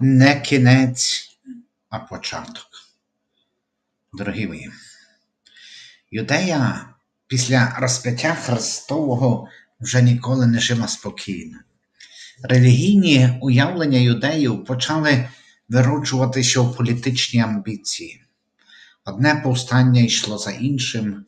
не кінець, а початок. Дорогі мої, Юдея після розп'яття Христового вже ніколи не жила спокійно. Релігійні уявлення юдеїв почали вироджуватися у політичні амбіції. Одне повстання йшло за іншим.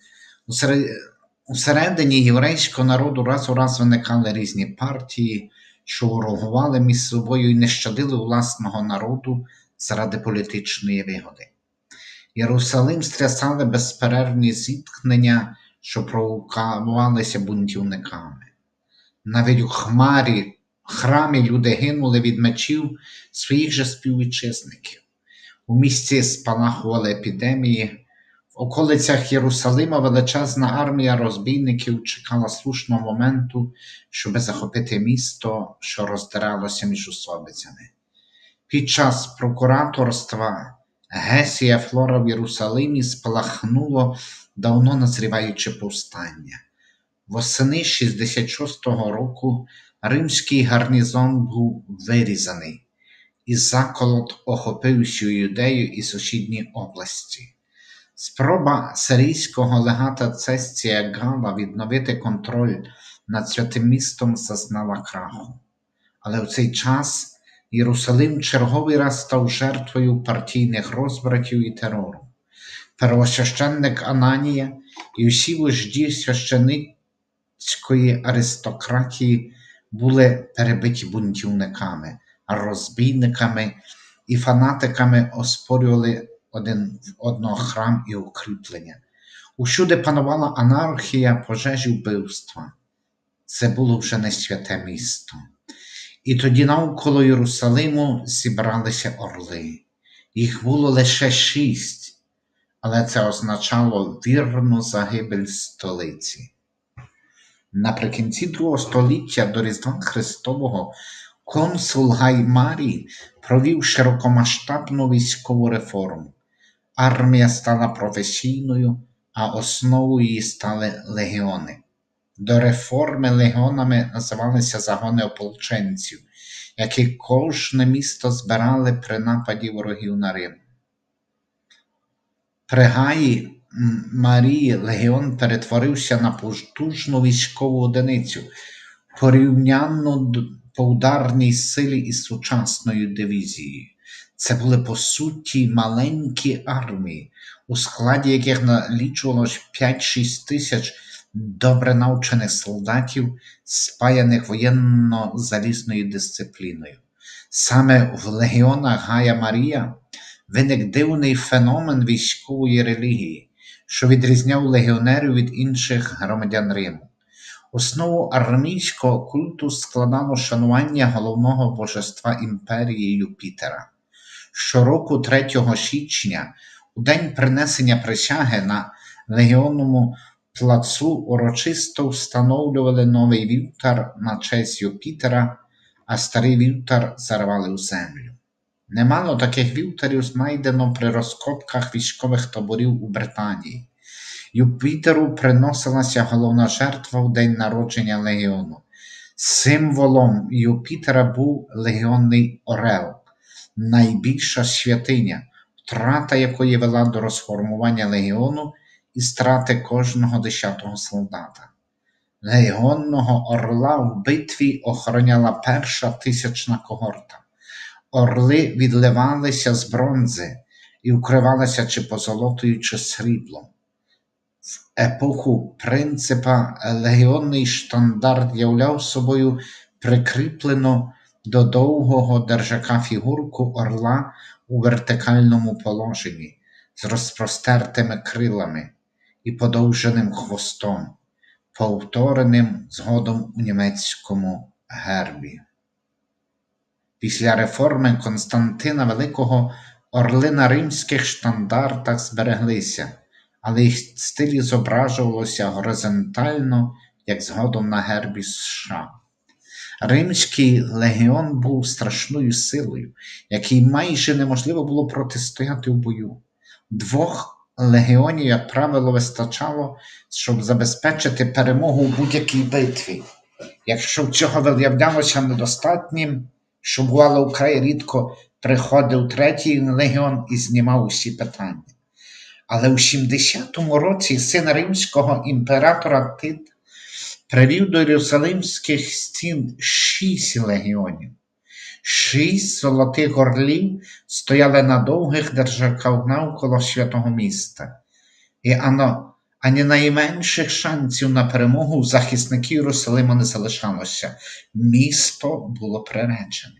Усередині єврейського народу раз у раз виникали різні партії, що ворогували між собою і не щадили власного народу заради політичної вигоди. Єрусалим стрясали безперервні зіткнення, що провокувалися бунтівниками. Навіть у хмарі, храмі люди гинули від мечів своїх же співвітчизників. У місті спалахували епідемії. Околицях Єрусалима величезна армія розбійників чекала слушного моменту, щоб захопити місто, що роздиралося між особицями. Під час прокураторства Гесія Флора в Єрусалимі спалахнуло давно назріваюче повстання. Восени 66-го року римський гарнізон був вирізаний, і заколот охопив всю юдею і сусідні області. Спроба сирійського легата Цестія Гала відновити контроль над святим містом зазнала краху. Але в цей час Єрусалим черговий раз став жертвою партійних розбратів і терору. Первосвященник Ананія і всі вожді священицької аристократії були перебиті бунтівниками, розбійниками і фанатиками оспорювали один в одного храм і укріплення. Усюди панувала анархія, пожежі вбивства. Це було вже не святе місто. І тоді навколо Єрусалиму зібралися орли. Їх було лише шість, але це означало вірну загибель столиці. Наприкінці другого століття до Різдва Христового консул Гаймарій провів широкомасштабну військову реформу. Армія стала професійною, а основою її стали легіони. До реформи легіонами називалися загони ополченців, які кожне місто збирали при нападі ворогів на Рим. При Гаї Марії легіон перетворився на потужну військову одиницю, порівняно по ударній силі із сучасною дивізією. Це були по суті маленькі армії, у складі яких налічувалось 5-6 тисяч добре навчених солдатів, спаяних воєнно-залізною дисципліною. Саме в легіонах Гая Марія виник дивний феномен військової релігії, що відрізняв легіонерів від інших громадян Риму. Основу армійського культу складало шанування головного божества імперії Юпітера. Щороку 3 січня, у день принесення присяги на легіонному плацу урочисто встановлювали новий вівтар на честь Юпітера, а старий вівтар зарвали у землю. Немало таких вівтарів знайдено при розкопках військових таборів у Британії. Юпітеру приносилася головна жертва в день народження легіону. Символом Юпітера був легіонний орел, найбільша святиня, втрата якої вела до розформування легіону і страти кожного десятого солдата. Легіонного орла в битві охороняла перша тисячна когорта. Орли відливалися з бронзи і вкривалися чи позолотою, чи сріблом. В епоху принципа легіонний штандарт являв собою прикріплену до довгого держака фігурку орла у вертикальному положенні з розпростертими крилами і подовженим хвостом, повтореним згодом у німецькому гербі. Після реформи Константина Великого орли на римських штандартах збереглися, але їх стилі зображувалося горизонтально, як згодом на гербі США. Римський легіон був страшною силою, якій майже неможливо було протистояти в бою. Двох легіонів, як правило, вистачало, щоб забезпечити перемогу у будь-якій битві. Якщо цього виявлялося недостатнім, що бувало вкрай рідко, приходив третій легіон і знімав усі питання. Але у 70-му році син римського імператора Тит привів до Єрусалимських стін шість легіонів. Шість золотих орлів стояли на довгих держаках навколо святого міста, і ано, ані найменших шансів на перемогу захисників Єрусалима не залишалося. Місто було приречене.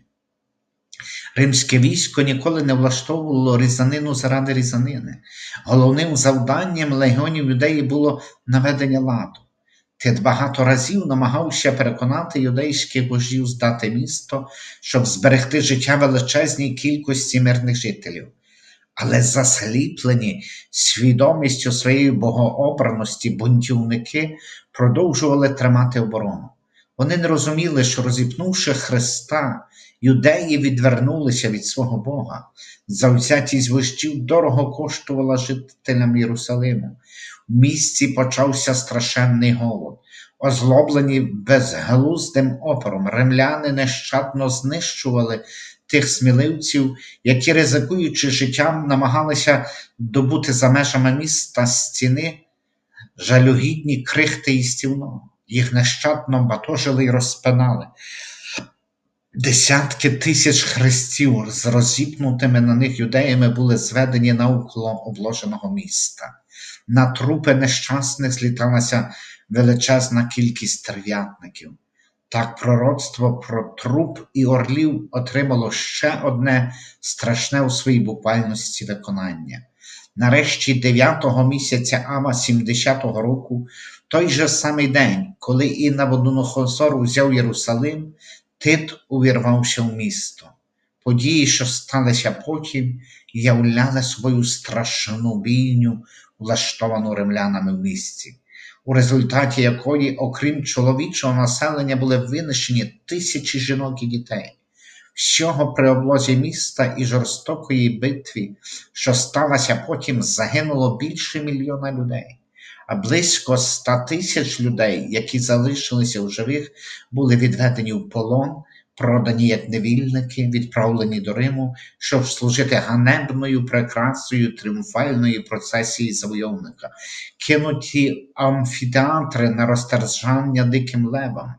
Римське військо ніколи не влаштовувало різанину заради різанини. Головним завданням легіонів юдеї було наведення ладу. Тит багато разів намагався переконати юдейських божів здати місто, щоб зберегти життя величезній кількості мирних жителів. Але засліплені свідомістю своєї богообраності бунтівники продовжували тримати оборону. Вони не розуміли, що розіпнувши Христа, юдеї відвернулися від свого Бога. Завзятість вождів дорого коштувала жителям Єрусалиму. В місті почався страшенний голод. Озлоблені безглуздим опором, римляни нещадно знищували тих сміливців, які, ризикуючи життям, намагалися добути за межами міста стіни жалюгідні крихти і стівного. Їх нещадно батожили і розпинали. Десятки тисяч хрестів з розіпнутими на них юдеями були зведені навколо обложеного міста. На трупи нещасних зліталася величезна кількість терв'ятників. Так пророцтво про труп і орлів отримало ще одне страшне у своїй буквальності виконання. Нарешті 9-го місяця Ава 70-го року, той же самий день, коли і Наводонохосор узяв Єрусалим, Тит увірвався в місто. Події, що сталися потім, являли собою страшну бійню, влаштовану римлянами в місті, у результаті якої, окрім чоловічого населення, були винищені тисячі жінок і дітей. Всього при облозі міста і жорстокої битві, що сталося потім, загинуло більше мільйона людей, а близько ста тисяч людей, які залишилися в живих, були відведені в полон, продані як невільники, відправлені до Риму, щоб служити ганебною прикрасою тріумфальної процесії завойовника, кинуті амфітеатри на розтержання диким левам.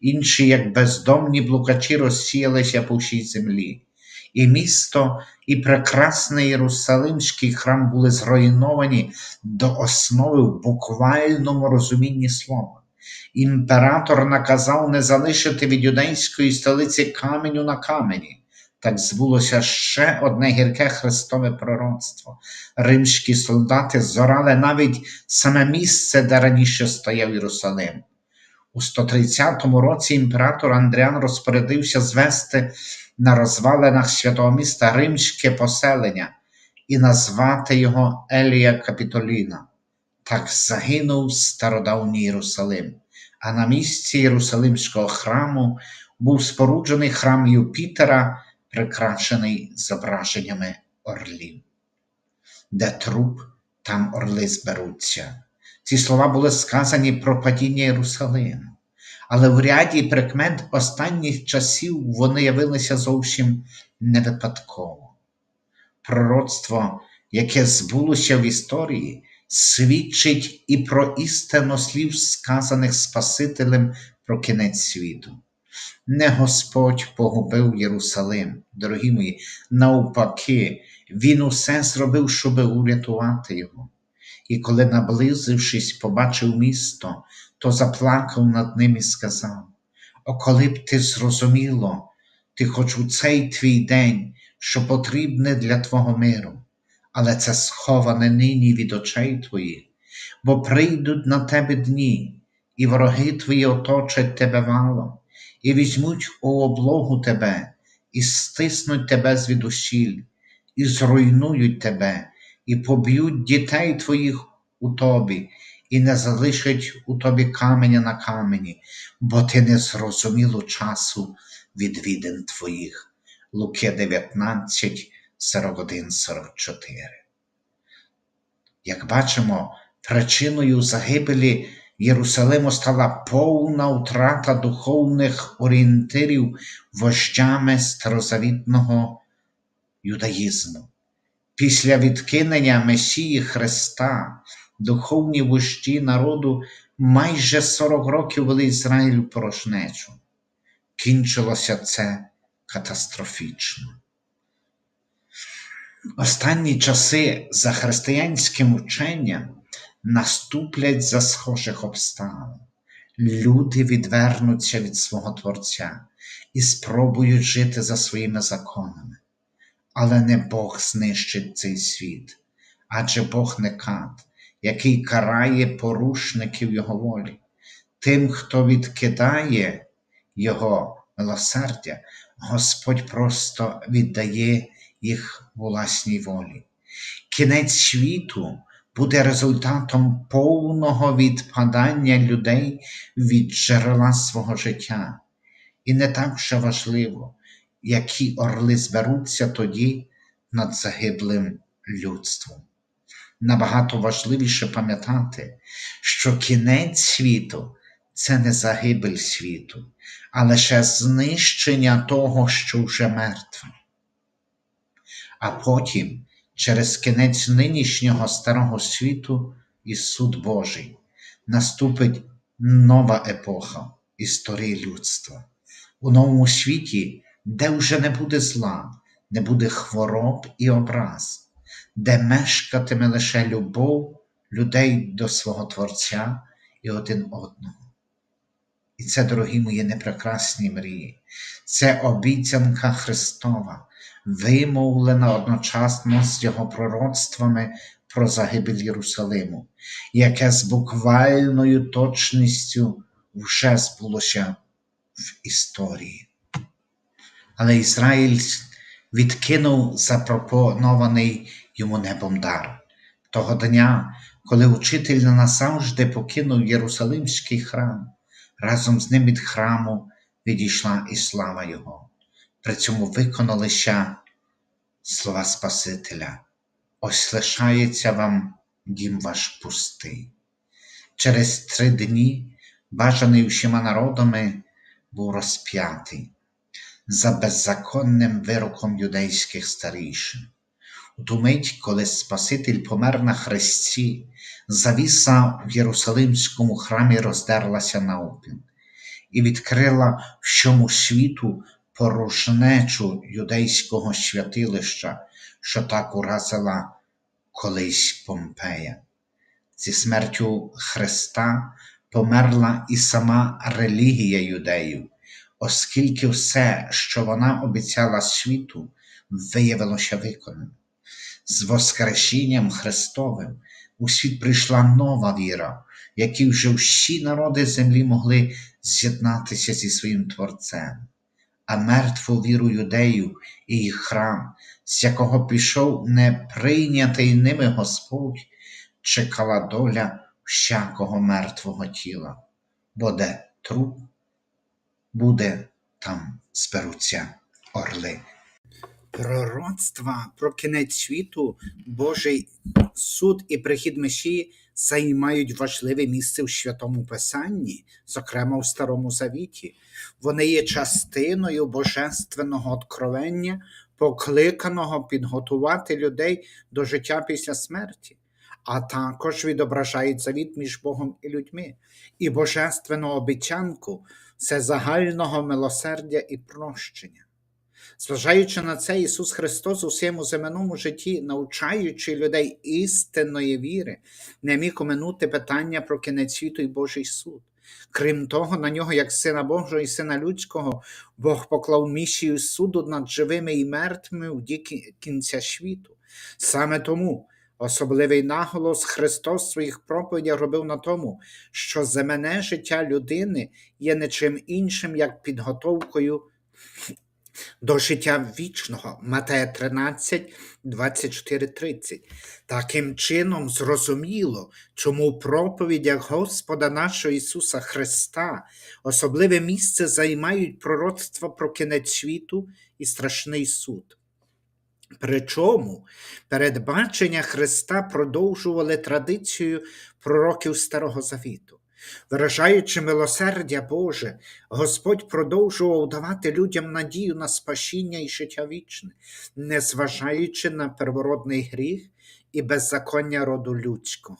Інші, як бездомні блукачі, розсіялися по всій землі. І місто, і прекрасний Єрусалимський храм були зруйновані до основи в буквальному розумінні слова. Імператор наказав не залишити від юдейської столиці каменю на камені. Так збулося ще одне гірке Христове пророцтво. Римські солдати зорали навіть саме місце, де раніше стояв Єрусалим. У 130 році імператор Андріан розпорядився звести на розвалинах святого міста римське поселення і назвати його Елія Капітоліна. Так загинув стародавній Єрусалим, а на місці Єрусалимського храму був споруджений храм Юпітера, прикрашений зображеннями орлів. Де труп, там орли зберуться. Ці слова були сказані про падіння Єрусалиму, але в ряді прикмет останніх часів вони явилися зовсім не випадково. Пророцтво, яке збулося в історії, свідчить і про істину слів, сказаних Спасителем про кінець світу. Не Господь погубив Єрусалим, дорогі мої, навпаки, Він усе зробив, щоб урятувати його. І коли, наблизившись, побачив місто, то заплакав над ним і сказав: О, коли б ти зрозуміло, ти хоч у цей твій день, що потрібне для твого миру, але це сховане нині від очей твоїх, бо прийдуть на тебе дні, і вороги твої оточать тебе валом, і візьмуть у облогу тебе, і стиснуть тебе звідусіль, і зруйнують тебе і поб'ють дітей твоїх у тобі, і не залишать у тобі каменя на камені, бо ти не зрозуміло часу відвідин твоїх. Луки 19, 41, 44. Як бачимо, причиною загибелі Єрусалиму стала повна втрата духовних орієнтирів вождями старозавітного юдаїзму. Після відкинення Месії Христа духовні вожді народу майже 40 років вели Ізраїль у порожнечу. Кінчилося це катастрофічно. Останні часи за християнським ученням наступлять за схожих обставин. Люди відвернуться від свого Творця і спробують жити за своїми законами. Але не Бог знищить цей світ, адже Бог не кат, який карає порушників Його волі. Тим, хто відкидає Його милосердя, Господь просто віддає їх власній волі. Кінець світу буде результатом повного відпадання людей від джерела свого життя. І не так вже важливо, які орли зберуться тоді над загиблим людством. Набагато важливіше пам'ятати, що кінець світу це не загибель світу, а лише знищення того, що вже мертве. А потім, через кінець нинішнього старого світу і суд Божий, наступить нова епоха історії людства. У новому світі, де вже не буде зла, не буде хвороб і образ, де мешкатиме лише любов людей до свого Творця і один одного. І це, дорогі мої непрекрасні мрії, це обіцянка Христова, вимовлена одночасно з його пророцтвами про загибель Єрусалиму, яке з буквальною точністю вже збулося в історії. Але Ізраїль відкинув запропонований йому небом дар. Того дня, коли учитель назавжди покинув Єрусалимський храм, разом з ним від храму відійшла і слава Його. При цьому виконалися слова Спасителя. Ось лишається вам дім ваш пустий. Через три дні, бажаний всіма народами, був розп'ятий за беззаконним вироком юдейських старішин. У ту мить, коли Спаситель помер на хресті, завіса в Єрусалимському храмі роздерлася навпіл і відкрила всьому світу порожнечу юдейського святилища, що так уразила колись Помпея. Зі смертю Христа померла і сама релігія юдеїв, оскільки все, що вона обіцяла світу, виявилося виконаним. З Воскресінням Христовим у світ прийшла нова віра, якій вже всі народи землі могли з'єднатися зі своїм Творцем, а мертву віру юдеїв і їх храм, з якого пішов неприйнятий ними Господь, чекала доля всякого мертвого тіла, бо де труп, буде там зберуться орли. Пророцтва про кінець світу, Божий суд і прихід Месії займають важливе місце в Святому Писанні, зокрема в Старому Завіті. Вони є частиною божественного откровення, покликаного підготувати людей до життя після смерті, а також відображають завіт між Богом і людьми, і божественну обіцянку всезагального милосердя і прощення. Зважаючи на це, Ісус Христос у своєму земному житті, навчаючи людей істинної віри, не міг оминути питання про кінець світу і Божий суд. Крім того, на нього, як сина Божого і сина людського, Бог поклав місію суду над живими і мертвими в дні кінця світу. Саме тому особливий наголос Христос в своїх проповідях робив на тому, що земне життя людини є не чим іншим, як підготовкою до життя вічного Матея 13, 24, 30. Таким чином, зрозуміло, чому в проповідях Господа нашого Ісуса Христа особливе місце займають пророцтва про кінець світу і страшний суд. Причому передбачення Христа продовжували традицію пророків Старого Завіту. Виражаючи милосердя Боже, Господь продовжував давати людям надію на спасіння і життя вічне, незважаючи на первородний гріх і беззаконня роду людського.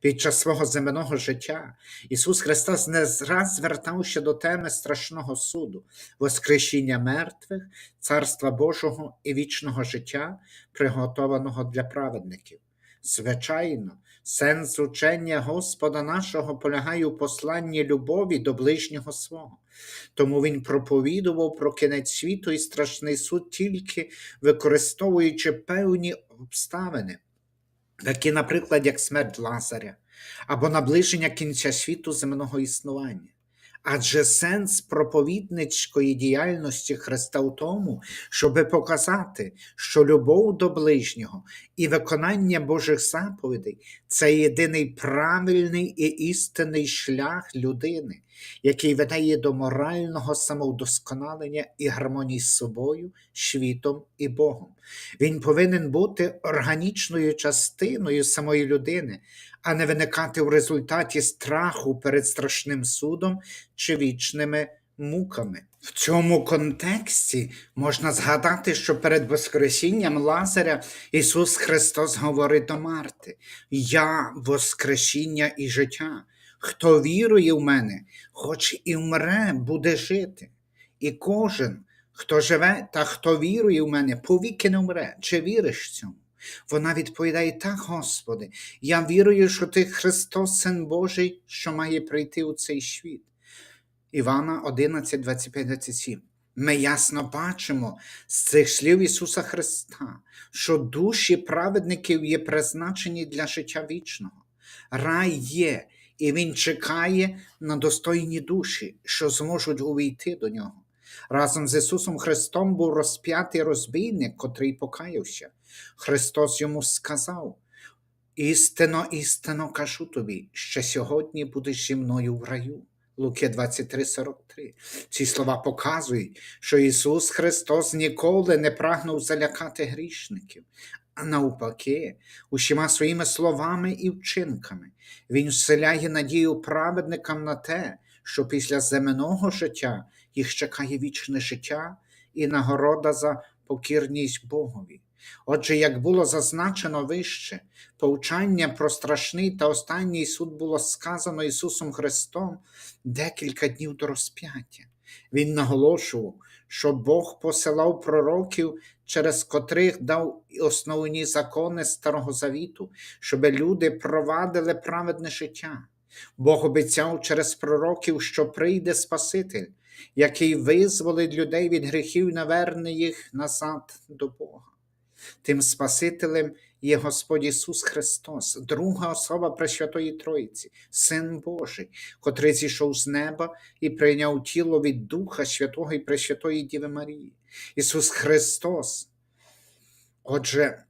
Під час свого земного життя Ісус Христос не зраз звертався до теми страшного суду, воскрешіння мертвих, Царства Божого і вічного життя, приготованого для праведників. Звичайно, сенс учення Господа нашого полягає у посланні любові до ближнього свого. Тому Він проповідував про кінець світу і страшний суд тільки використовуючи певні обставини, такі, наприклад, як смерть Лазаря або наближення кінця світу земного існування. Адже сенс проповідницької діяльності Христа у тому, щоби показати, що любов до ближнього і виконання Божих заповідей це єдиний правильний і істинний шлях людини, який веде її до морального самовдосконалення і гармонії з собою, світом і Богом. Він повинен бути органічною частиною самої людини, а не виникати в результаті страху перед страшним судом чи вічними муками. В цьому контексті можна згадати, що перед Воскресінням Лазаря Ісус Христос говорить до Марти: Я Воскресіння і життя. Хто вірує в мене, хоч і вмре, буде жити. І кожен, хто живе та хто вірує в мене, повіки не вмре. Чи віриш цьому? Вона відповідає: Так, Господи, я вірую, що Ти Христос, Син Божий, що має прийти у цей світ. Івана 11, 25, 27. Ми ясно бачимо з цих слів Ісуса Христа, що душі праведників є призначені для життя вічного. Рай є, і Він чекає на достойні душі, що зможуть увійти до нього. Разом з Ісусом Христом був розп'ятий розбійник, котрий покаявся. Христос йому сказав: Істинно, істинно кажу тобі, що сьогодні будеш зі мною в раю. Луки 23:43. Ці слова показують, що Ісус Христос ніколи не прагнув залякати грішників, а навпаки, усіма своїми словами і вчинками Він вселяє надію праведникам на те, що після земного життя їх чекає вічне життя і нагорода за покірність Богові. Отже, як було зазначено вище, повчання про страшний та останній суд було сказано Ісусом Христом декілька днів до розп'яття. Він наголошував, що Бог посилав пророків, через котрих дав основні закони Старого Завіту, щоб люди провадили праведне життя. Бог обіцяв через пророків, що прийде Спаситель, який визволить людей від гріхів і наверне їх назад до Бога. Тим Спасителем є Господь Ісус Христос, друга особа Пресвятої Троїці, Син Божий, котрий зійшов з неба і прийняв тіло від Духа Святого і Пресвятої Діви Марії. Ісус Христос. Отже,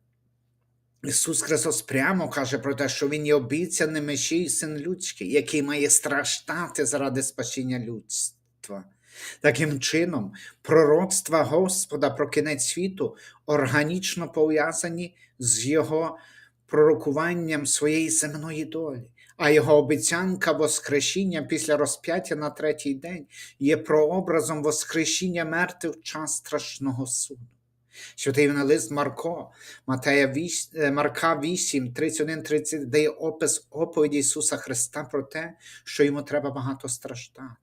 Ісус Христос прямо каже про те, що Він є обіцяний Месій, син людський, який має страждати заради спасіння людства. Таким чином, пророцтва Господа про кінець світу органічно пов'язані з Його пророкуванням своєї земної долі, а його обіцянка Воскресіння після розп'яття на третій день є прообразом Воскресіння мертвих в час страшного суду. Святий Євангелист Марко, Матея 8, Марка 8, 31, 30 дає опис оповіді Ісуса Христа про те, що йому треба багато страждати.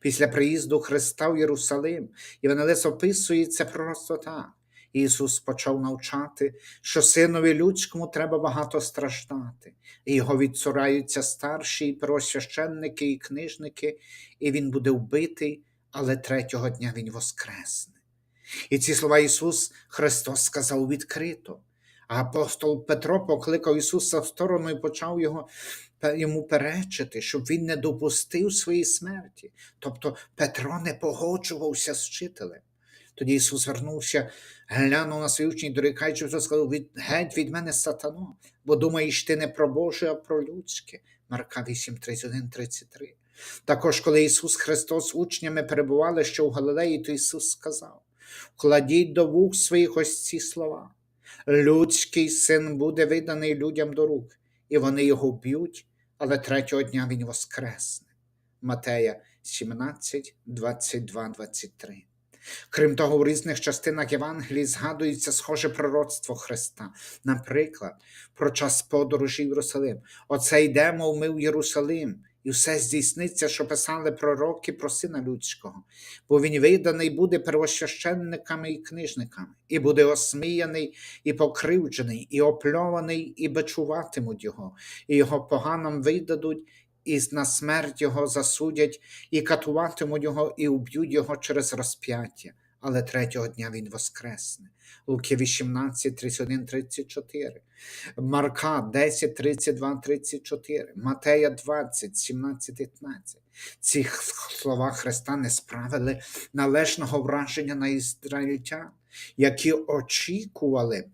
Після приїзду Христа в Єрусалим Євангелист описує це пророцтво так. Ісус почав навчати, що синові людському треба багато страждати, і його відцураються старші і первосвященники і книжники, і він буде вбитий, але третього дня він воскресне. І ці слова Ісус Христос сказав відкрито. А апостол Петро покликав Ісуса в сторону і почав його, йому перечити, щоб він не допустив своєї смерті. Тобто Петро не погоджувався з вчителем. Тоді Ісус звернувся, глянув на свій учні, дорікаючи, що сказав, від, геть від мене сатано, бо думаєш ти не про Боже, а про людське. Марка 8, 31, 33. Також, коли Ісус Христос з учнями перебували ще в Галилеї, то Ісус сказав: Кладіть до вух своїх ось ці слова. Людський син буде виданий людям до рук, і вони його вб'ють, але третього дня Він воскресне. Матея 17, 22, 23. Крім того, у різних частинах Євангелії згадується схоже пророцтво Христа. Наприклад, про час подорожі в Єрусалим. Оце йдемо ми в Єрусалим, і все здійсниться, що писали пророки про сина людського, бо він виданий буде первосвященниками і книжниками, і буде осміяний, і покривджений, і опльований, і бичуватимуть його, і його поганам видадуть, і на смерть його засудять, і катуватимуть його, і уб'ють його через розп'яття. Але третього дня він воскресне. Луки 18, 31, 34. Марка 10, 32, 34, Матея 20, 17, 15. Ці слова Христа не справили належного враження на ізраїльтян, які очікували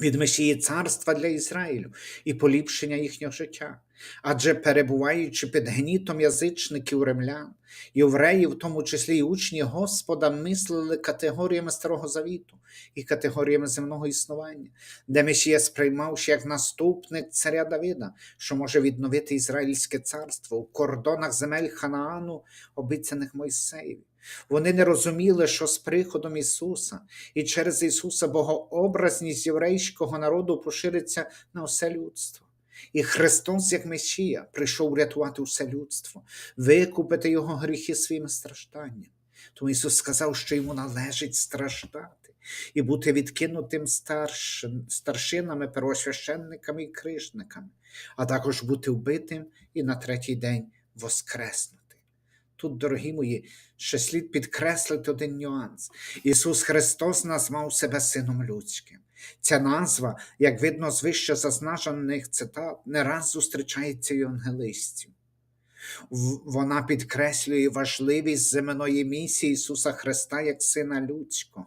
від Месії царства для Ізраїлю і поліпшення їхнього життя. Адже перебуваючи під гнітом язичників римлян, євреї, в тому числі й учні Господа, мислили категоріями Старого Завіту і категоріями земного існування, де Месія сприймався як наступник царя Давида, що може відновити Ізраїльське царство у кордонах земель Ханаану, обіцяних Мойсеєві. Вони не розуміли, що з приходом Ісуса і через Ісуса богообразність єврейського народу пошириться на усе людство. І Христос, як Месія, прийшов врятувати усе людство, викупити його гріхи своїми стражданнями. Тому Ісус сказав, що йому належить страждати і бути відкинутим старшин, старшинами, первосвященниками і крижниками, а також бути вбитим і на третій день воскреснути. Тут, дорогі мої, ще слід підкреслити один нюанс. Ісус Христос назвав себе Сином Людським. Ця назва, як видно з вище зазначених цитат, не раз зустрічається євангелистів. Вона підкреслює важливість земної місії Ісуса Христа як Сина Людського.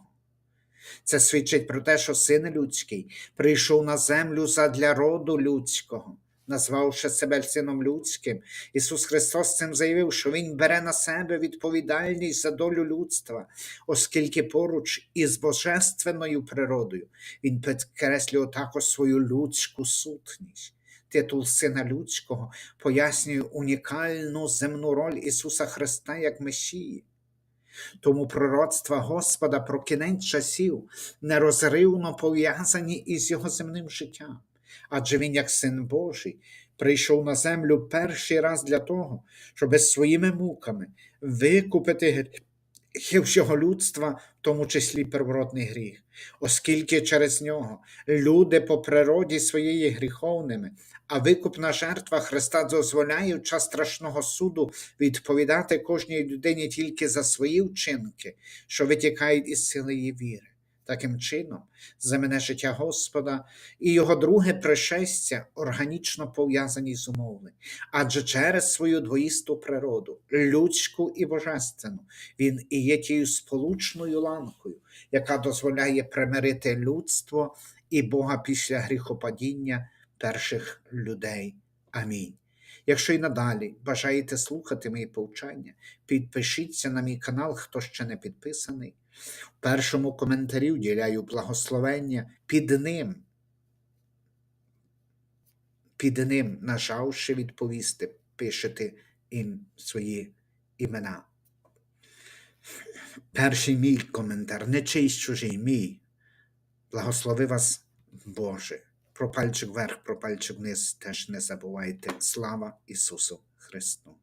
Це свідчить про те, що Син Людський прийшов на землю задля роду людського, назвавши себе Сином Людським. Ісус Христос цим заявив, що Він бере на себе відповідальність за долю людства, оскільки поруч із божественною природою Він підкреслює також свою людську сутність. Титул Сина Людського пояснює унікальну земну роль Ісуса Христа як Месії. Тому пророцтва Господа про кінець часів нерозривно пов'язані із його земним життям, адже він, як син Божий, прийшов на землю перший раз для того, щоб своїми муками викупити всього людства, в тому числі первородний гріх, оскільки через нього люди по природі своєї гріховними, а викупна жертва Христа дозволяє в час страшного суду відповідати кожній людині тільки за свої вчинки, що витікають із сили її віри. Таким чином, земне життя Господа і його друге пришестя органічно пов'язані з умовлень, адже через свою двоїсту природу, людську і божественну, він і є тією сполучною ланкою, яка дозволяє примирити людство і Бога після гріхопадіння перших людей. Амінь. Якщо й надалі бажаєте слухати мої повчання, підпишіться на мій канал, хто ще не підписаний. В першому коментарі вділяю благословення під ним. Під ним, нажавши відповісти, пишете їм свої імена. Перший мій коментар, не чийсь чужий, мій. Благослови вас, Боже. Про пальчик вверх, про пальчик вниз теж не забувайте. Слава Ісусу Христу!